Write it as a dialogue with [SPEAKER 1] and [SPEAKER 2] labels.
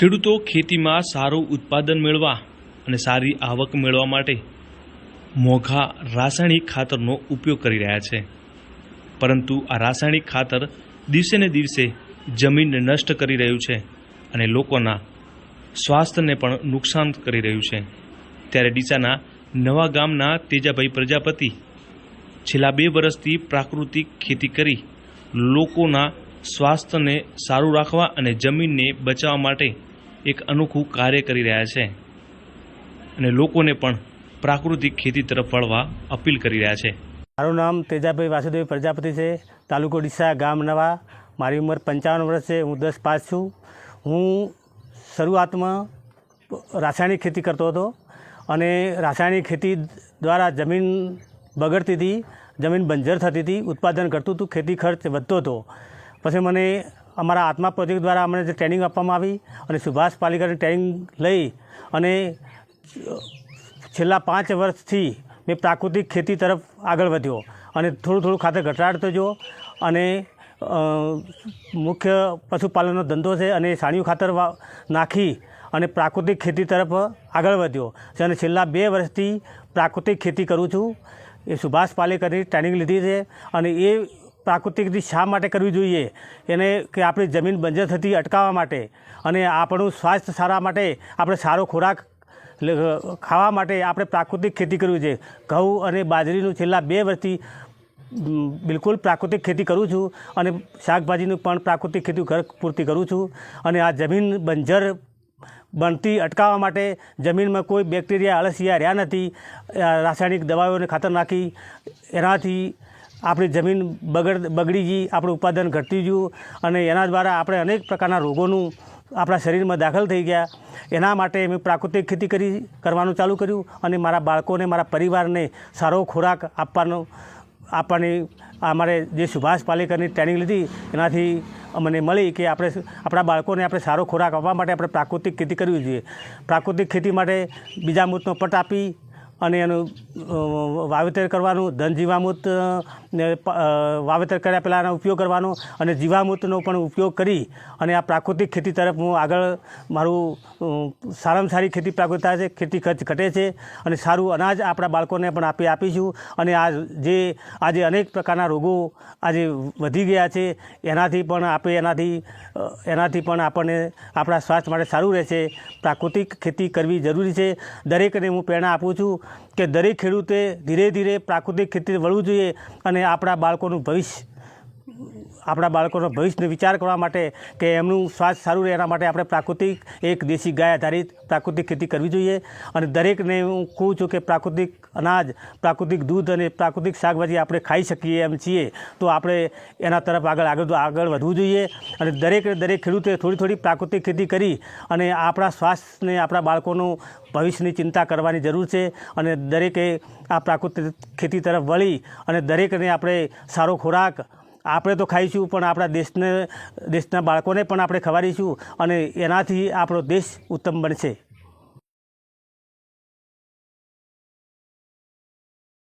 [SPEAKER 1] ખેડૂતો ખેતીમાં સારું ઉત્પાદન મેળવા અને સારી આવક મેળવવા માટે મોંઘા રાસાયણિક ખાતરનો ઉપયોગ કરી રહ્યા છે. પરંતુ આ રાસાયણિક ખાતર દિવસે ને દિવસે જમીનને નષ્ટ કરી રહ્યું છે અને લોકોના સ્વાસ્થ્યને પણ નુકસાન કરી રહ્યું છે. ત્યારે ડીસાના નવા ગામના તેજાભાઈ પ્રજાપતિ છેલ્લા બે વર્ષથી પ્રાકૃતિક ખેતી કરી લોકોના સ્વાસ્થ્યને સારું રાખવા અને જમીનને બચાવવા માટે એક અનોખું કાર્ય કરી રહ્યા છે અને લોકોને પણ પ્રાકૃતિક ખેતી તરફ વળવા અપીલ કરી રહ્યા છે.
[SPEAKER 2] મારું નામ તેજાભાઈ વાસુદેવ પ્રજાપતિ છે. તાલુકો ડીસા ગામ નવા. મારી ઉંમર પંચાવન વર્ષ છે. હું દસ પાસ છું. હું શરૂઆતમાં રાસાયણિક ખેતી કરતો હતો અને રાસાયણિક ખેતી દ્વારા જમીન બગડતી હતી, જમીન બંજર થતી હતી, ઉત્પાદન ઘટતું હતું, ખેતી ખર્ચ વધતો હતો. પછી મને અમારા આત્મા પ્રોજેક્ટ દ્વારા અમને જે ટ્રેનિંગ આપવામાં આવી અને સુભાષ પાલિકરની ટ્રેનિંગ લઈ અને છેલ્લા પાંચ વર્ષથી મેં પ્રાકૃતિક ખેતી તરફ આગળ વધ્યો અને થોડું થોડું ખાતર ઘટાડતો જો અને મુખ્ય પશુપાલનનો ધંધો છે અને સાણિયું ખાતર નાખી અને પ્રાકૃતિક ખેતી તરફ આગળ વધ્યો. છે અને છેલ્લા બે વર્ષથી પ્રાકૃતિક ખેતી કરું છું. એ સુભાષ પાલેકરની ટ્રેનિંગ લીધી છે અને એ પ્રાકૃતિકથી શા માટે કરવી જોઈએ? એને કે આપણી જમીન બંજર થતી અટકાવવા માટે અને આપણું સ્વાસ્થ્ય સારા માટે આપણે સારો ખોરાક ખાવા માટે આપણે પ્રાકૃતિક ખેતી કરવી છે ઘઉં અને બાજરીનું છેલ્લા બે વર્ષથી બિલકુલ પ્રાકૃતિક ખેતી કરું છું અને શાકભાજીનું પણ પ્રાકૃતિક ખેતી ઘર પૂરતી કરું છું. અને આ જમીન બંજર બનતી અટકાવવા માટે જમીનમાં કોઈ બેક્ટેરિયા, અળસિયા રહ્યા નથી. રાસાયણિક દવાઓને ખાતર નાખી, એનાથી આપણી જમીન બગડ બગડી ગઈ, આપણું ઉત્પાદન ઘટતી ગયું અને એના દ્વારા આપણે અનેક પ્રકારના રોગોનું આપણા શરીરમાં દાખલ થઈ ગયા. એના માટે મેં પ્રાકૃતિક ખેતી કરી, કરવાનું ચાલુ કર્યું અને મારા બાળકોને, મારા પરિવારને સારો ખોરાક આપવાનો, આપવાની અમારે જે સુભાષ પાલેકરની ટ્રેનિંગ લીધી, એનાથી મને મળી કે આપણે આપણા બાળકોને આપણે સારો ખોરાક આપવા માટે આપણે પ્રાકૃતિક ખેતી કરવી જોઈએ. પ્રાકૃતિક ખેતી માટે બીજા મૂતનો પટ આપી અને એનું વાવેતર કરવાનું, ધન જીવામૃત વાવેતર કર્યા પહેલાં એનો ઉપયોગ કરવાનો અને જીવામૃતનો પણ ઉપયોગ કરી અને આ પ્રાકૃતિક ખેતી તરફ હું આગળ મારું સારામાં સારી ખેતી પ્રાકૃતિક થાય છે, ખેતી ખર્ચ ઘટે છે અને સારું અનાજ આપણા બાળકોને પણ આપી, આપીશું અને આ જે આજે અનેક પ્રકારના રોગો આજે વધી ગયા છે, એનાથી પણ આપણે એનાથી એનાથી પણ આપણને આપણા સ્વાસ્થ્ય માટે સારું રહેશે. પ્રાકૃતિક ખેતી કરવી જરૂરી છે. દરેકને હું પ્રેરણા આપું છું. કે દરેક ખેડૂતે ધીરે ધીરે પ્રાકૃતિક ખેતી વળવું જોઈએ અને આપણા બાળકોનું ભવિષ્ય આપણા બાળકોનો ભવિષ્યનો વિચાર કરવા માટે કે એમનું સ્વાસ્થ્ય સારું રહે એના માટે આપણે પ્રાકૃતિક એક દેશી ગાય આધારિત પ્રાકૃતિક ખેતી કરવી જોઈએ. અને દરેકને હું કહું છું કે પ્રાકૃતિક અનાજ, પ્રાકૃતિક દૂધ અને પ્રાકૃતિક શાકભાજી આપણે ખાઈ શકીએ એમ છીએ તો આપણે એના તરફ આગળ આગળ આગળ વધવું જોઈએ. અને દરેક દરેક ખેડૂતે થોડી થોડી પ્રાકૃતિક ખેતી કરી અને આપણા સ્વાસ્થ્યને, આપણા બાળકોનું ભવિષ્યની ચિંતા કરવાની જરૂર છે. અને દરેકે આ પ્રાકૃતિક ખેતી તરફ વળી અને દરેકને આપણે સારો ખોરાક આપણે તો ખાઈશું, પણ આપણા દેશને, દેશના બાળકોને પણ આપણે ખવાડીશું અને એનાથી આપણો દેશ ઉત્તમ બનશે.